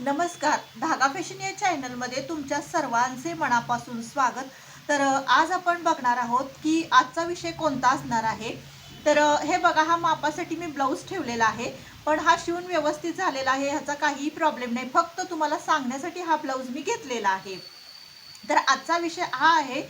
नमस्कार. धागा फॅशन या चॅनलमध्ये तुमच्या सर्वांचे मनापासून स्वागत. तर आज आपण बघणार आहोत की आजचा विषय कोणता असणार आहे? तर हे बघा हा मापासाठी मी ब्लाऊज ठेवलेला आहे पण हा शिवून व्यवस्थित झालेला आहे ह्याचा काहीही प्रॉब्लेम नाही. फक्त तुम्हाला सांगण्यासाठी हा ब्लाऊज मी घेतलेला आहे. तर आजचा विषय हा आहे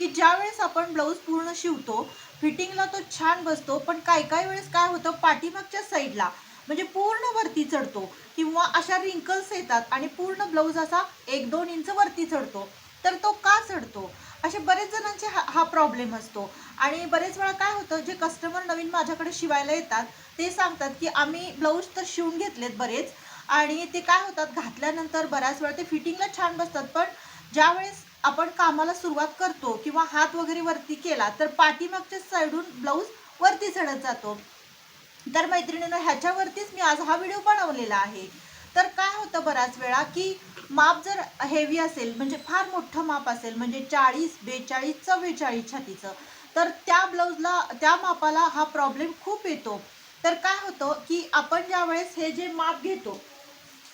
की ज्या वेळेस आपण ब्लाऊज पूर्ण शिवतो फिटिंगला तो छान बसतो पण काही काही वेळेस काय होतं पाठीमागच्या साईडला म्हणजे पूर्ण वरती चढतो. किंवा अशा रिंकल्स येतात आणि पूर्ण ब्लाऊज असा एक दोन इंच वरती चढतो. तर तो का चढतो? असे बरेच जणांचे हा हा प्रॉब्लेम असतो. आणि बरेच वेळा काय होतं जे कस्टमर नवीन माझ्याकडे शिवायला येतात ते सांगतात की आम्ही ब्लाऊज तर शिवून घेतलेत बरेच. आणि ते काय होतात घातल्यानंतर बऱ्याच वेळा ते फिटिंगला छान बसतात. पण ज्यावेळेस आपण कामाला सुरुवात करतो किंवा हात वगैरे वरती केला तर पाठीमागच्या साईडून ब्लाऊज वरती चढत जातो. तर मैत्रिणीनं ह्याच्यावरतीच मी आज हा व्हिडिओ बनवलेला आहे. तर काय होतं बऱ्याच वेळा की माप जर हेवी असेल म्हणजे फार मोठं माप असेल म्हणजे चाळीस बेचाळीस चव्वेचाळीस छातीचं तर त्या ब्लाऊजला त्या मापाला हा प्रॉब्लेम खूप येतो. तर काय होतं की आपण ज्या वेळेस हे जे माप घेतो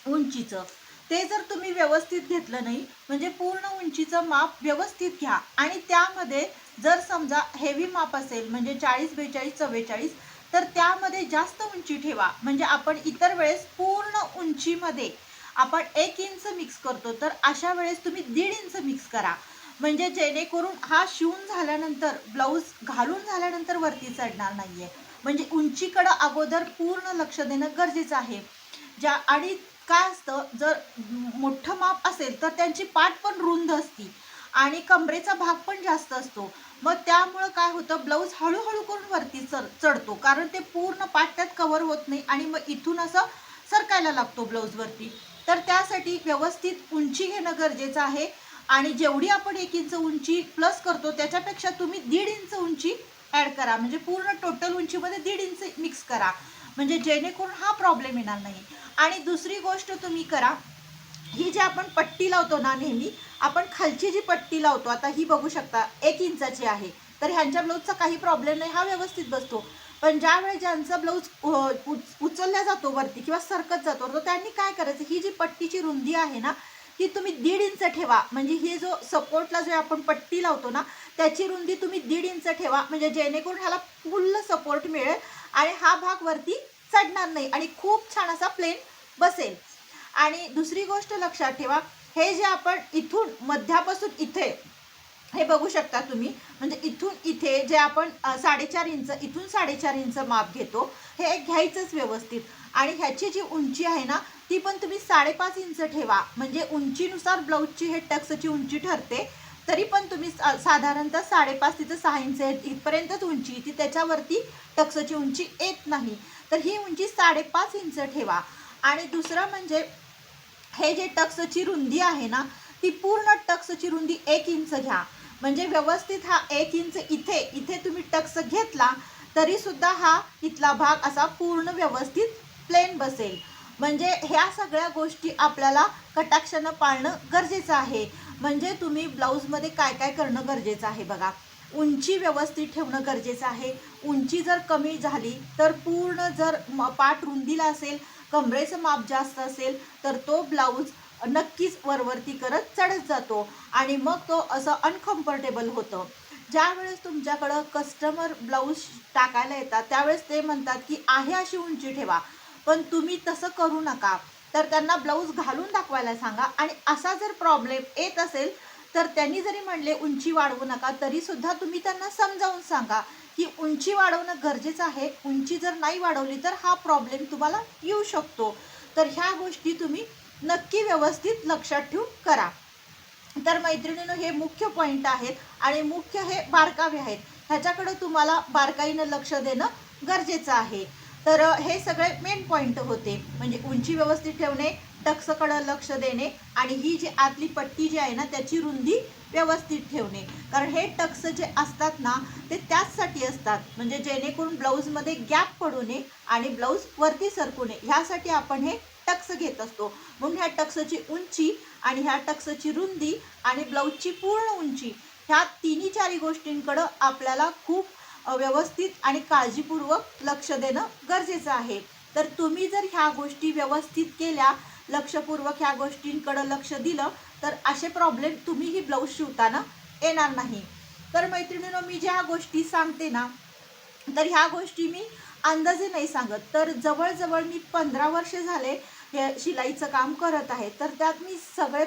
उंचीचं ते जर तुम्ही व्यवस्थित घेतलं नाही म्हणजे पूर्ण उंचीचं माप व्यवस्थित घ्या. आणि त्यामध्ये जर समजा हेवी माप असेल म्हणजे चाळीस बेचाळीस चव्वेचाळीस तर त्यामध्ये जास्त उंची ठेवा. म्हणजे आपण इतर वेळेस पूर्ण उंचीमध्ये आपण एक इंच मिक्स करतो तर अशा वेळेस तुम्ही दीड इंच मिक्स करा. म्हणजे जेणेकरून हा शिवून झाल्यानंतर ब्लाऊज घालून झाल्यानंतर वरती चढणार नाहीये. म्हणजे उंचीकडं अगोदर पूर्ण लक्ष देणं गरजेचं आहे. ज्या आणि काय असतं जर मोठं माप असेल तर त्यांची पाठ पण रुंद असती. आणि कमरेचा भाग पण जास्त असतो. मग त्यामुळं काय होतं ब्लाऊज हळूहळू करून वरती चढ चढतो. कारण ते पूर्ण पाट्यात कवर होत नाही आणि मग इथून असं सरकायला लागतो ब्लाऊजवरती तर त्यासाठी व्यवस्थित उंची घेणं गरजेचं आहे. आणि जेवढी आपण एक इंच उंची प्लस करतो त्याच्यापेक्षा तुम्ही दीड इंच उंची ॲड करा. म्हणजे पूर्ण टोटल उंचीमध्ये दीड इंच मिक्स करा. म्हणजे जेणेकरून हा प्रॉब्लेम येणार नाही. आणि दुसरी गोष्ट तुम्ही करा. ही जी आपण पट्टी लावतो ना नेहमी आपण खालची जी पट्टी लावतो आता ही बघू शकता एक इंचाची आहे. तर ह्यांच्या ब्लाऊजचा काही प्रॉब्लेम नाही हा व्यवस्थित बसतो. पण ज्यावेळेस ज्यांचा ब्लाऊज उच- उचलला जातो वरती किंवा सरकत जातो तर त्यांनी काय करायचं ही जी पट्टीची रुंदी आहे ना ती तुम्ही दीड इंच ठेवा. म्हणजे ही जो सपोर्टला जो आपण पट्टी लावतो ना त्याची रुंदी तुम्ही दीड इंच ठेवा. म्हणजे जेणेकरून ह्याला फुल्ल सपोर्ट मिळेल आणि हा भाग वरती चढणार नाही आणि खूप छान असा प्लेन बसेल. आणि दुसरी गोष्ट लक्षात ठेवा हे जे आपण इथून मध्यापासून इथे हे बघू शकता तुम्ही. म्हणजे इथून इथे जे आपण साडेचार इंच इथून साडेचार इंच माप घेतो हे घ्यायचंच व्यवस्थित. आणि ह्याची जी उंची आहे ना ती पण तुम्ही साडेपाच इंच ठेवा. म्हणजे उंचीनुसार ब्लाऊजची हे टक्सची उंची ठरते तरी पण तुम्ही सा- साधारणतः साडेपाच तिथं सहा इंच इथपर्यंतच उंची ती त्याच्यावरती टक्सची उंची येत नाही. तर ही उंची साडेपाच इंच ठेवा. आणि दुसरं म्हणजे हे जे टक्सची रुंदी आहे ना ती पूर्ण टक्सची रुंदी एक इंच घ्या. म्हणजे व्यवस्थित हा एक इंच इथे इथे तुम्ही टक्स घेतला तरी सुद्धा हा इथला भाग असा पूर्ण व्यवस्थित प्लेन बसेल. म्हणजे ह्या सगळ्या गोष्टी आपल्याला कटाक्षानं पाळणं गरजेचं आहे. म्हणजे तुम्ही ब्लाऊजमध्ये काय काय करणं गरजेचं आहे बघा. उंची व्यवस्थित ठेवणं गरजेचं आहे. उंची जर कमी झाली तर पूर्ण जर म- पाठ रुंदीला असेल कमरेचं माप जास्त असेल तर तो ब्लाऊज नक्कीच वरवरती करत चढत जातो आणि मग तो असं अनकम्फर्टेबल होतं. ज्यावेळेस तुमच्याकडं कस्टमर ब्लाऊज टाकायला येतात त्यावेळेस ते म्हणतात की आहे अशी उंची ठेवा पण तुम्ही तसं करू नका. तर त्यांना ब्लाऊज घालून दाखवायला सांगा आणि असा जर प्रॉब्लेम येत असेल तर त्यांनी जरी म्हणले उंची वाढवू नका तरी सुद्धा तुम्ही त्यांना समजावून सांगा की उंची वाढवणं गरजेचं आहे. उंची जर नाही वाढवली तर हा प्रॉब्लेम तुम्हाला येऊ शकतो. तर ह्या गोष्टी तुम्ही नक्की व्यवस्थित लक्षात ठेवून करा. तर मैत्रिणीनं हे मुख्य पॉईंट आहेत आणि मुख्य हे बारकावे आहेत. ह्याच्याकडं तुम्हाला बारकाईनं लक्ष देणं गरजेचं आहे. तर हे सगळे मेन पॉईंट होते. म्हणजे उंची व्यवस्थित ठेवणे टक्सकडं लक्ष देणे आणि ही जी आतली पट्टी जी आहे ना त्याची रुंदी व्यवस्थित ठेवणे. कारण हे टक्स जे असतात ना ते त्याचसाठी असतात. म्हणजे जेणेकरून ब्लाऊजमध्ये गॅप पडू नये आणि ब्लाऊज वरती सरकू नये. ह्यासाठी आपण हे टक्स घेत असतो. म्हणून ह्या टक्सची उंची आणि ह्या टक्सची रुंदी आणि ब्लाऊजची पूर्ण उंची ह्या तिन्ही चारी गोष्टींकडं आपल्याला खूप व्यवस्थित आणि काळजीपूर्वक लक्ष देणं गरजेचं आहे. तर तुम्ही जर ह्या गोष्टी व्यवस्थित केल्या लक्षपूर्वक ह्या गोष्टींकडं लक्ष दिलं तर असे प्रॉब्लेम तुम्हीही ब्लाऊज शिवताना येणार नाही. तर मैत्रिणीनं मी ज्या गोष्टी सांगते ना तर ह्या गोष्टी मी अंदाजे नाही सांगत. तर जवळजवळ मी पंधरा वर्षे झाले हे शिलाईचं काम करत आहे. तर त्यात मी सगळे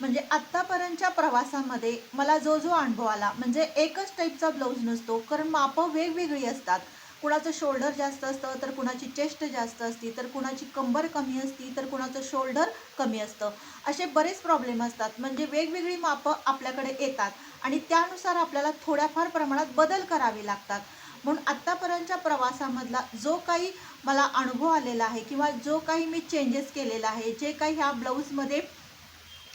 म्हणजे आत्तापर्यंतच्या प्रवासामध्ये मला जो जो अनुभव आला म्हणजे एकच टाईपचा ब्लाऊज नसतो कारण मापं वेगवेगळी असतात. कुणाचं शोल्डर जास्त असतं तर कुणाची चेस्ट जास्त असती तर कुणाची कंबर कमी असती तर कुणाचं शोल्डर कमी असतं. असे बरेच प्रॉब्लेम असतात. म्हणजे वेगवेगळी मापं आपल्याकडे येतात आणि त्यानुसार आपल्याला थोड्याफार प्रमाणात बदल करावे लागतात. म्हणून आत्तापर्यंतच्या प्रवासामधला जो काही मला अनुभव आलेला आहे किंवा जो काही मी चेंजेस केलेला आहे जे काही ह्या ब्लाऊजमध्ये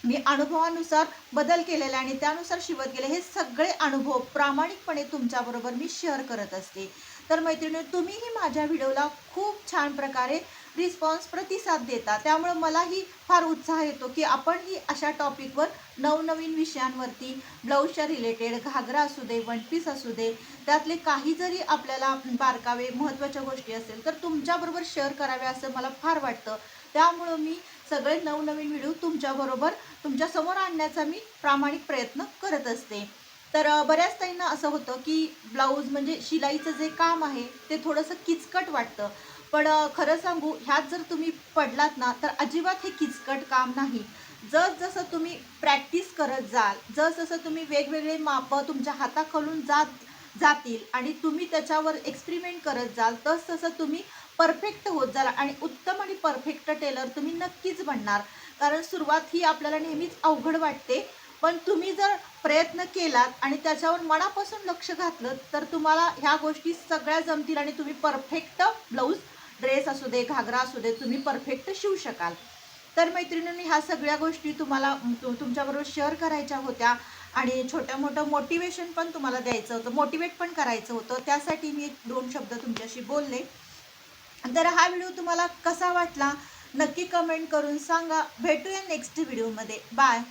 मी अनुभवानुसार बदल केलेला आहे आणि त्यानुसार शिवत गेले हे सगळे अनुभव प्रामाणिकपणे तुमच्याबरोबर मी शेअर करत असते. तर मैत्रिणी तुम्हीही माझ्या व्हिडिओला खूप छान प्रकारे रिस्पॉन्स प्रतिसाद देता. त्यामुळं मलाही फार उत्साह येतो की आपणही अशा टॉपिकवर नवनवीन विषयांवरती ब्लाऊजच्या रिलेटेड घागरा असू दे वन पीस असू दे त्यातले काही जरी आपल्याला बारकावे महत्त्वाच्या गोष्टी असेल तर तुमच्याबरोबर शेअर कराव्या असं मला फार वाटतं. त्यामुळं मी सगळे नवनवीन व्हिडिओ तुमच्याबरोबर तुमच्यासमोर आणण्याचा मी प्रामाणिक प्रयत्न करत असते. तर बऱ्याच ताईंना असं होतं की ब्लाऊज म्हणजे शिलाईचं जे काम आहे ते थोडंसं किचकट वाटतं. पण खरं सांगू ह्यात जर तुम्ही पडलात ना तर अजिबात हे किचकट काम नाही. जस जसं तुम्ही प्रॅक्टिस करत जाल जस जसं तुम्ही वेगवेगळे मापं तुमच्या हाताखालून जात जातील आणि तुम्ही त्याच्यावर एक्सपेरिमेंट करत जाल तस तसं तुम्ही परफेक्ट होत जाल आणि उत्तम आणि परफेक्ट टेलर तुम्ही नक्कीच बनणार. कारण सुरुवात ही आपल्याला नेहमीच अवघड वाटते. पण तुम्ही जर प्रयत्न केलात आणि त्याच्यावर मनापासून लक्ष घातलं तर तुम्हाला ह्या गोष्टी सगळ्या जमतील आणि तुम्ही परफेक्ट ब्लाऊज ड्रेस असू दे घागरा असू दे तुम्ही परफेक्ट शिवू शकाल. तर मैत्रिणींनी ह्या सगळ्या गोष्टी तुम्हाला तुमच्याबरोबर शेअर करायच्या होत्या आणि छोट्या मोठं मोटिवेशन पण तुम्हाला द्यायचं होतं मोटिवेट पण करायचं होतं. त्यासाठी मी दोन शब्द तुमच्याशी बोलले. तर हा व्हिडिओ तुम्हाला कसा वाटला? नक्की कमेंट करून सांगा. भेटूया नेक्स्ट व्हिडिओमध्ये बाय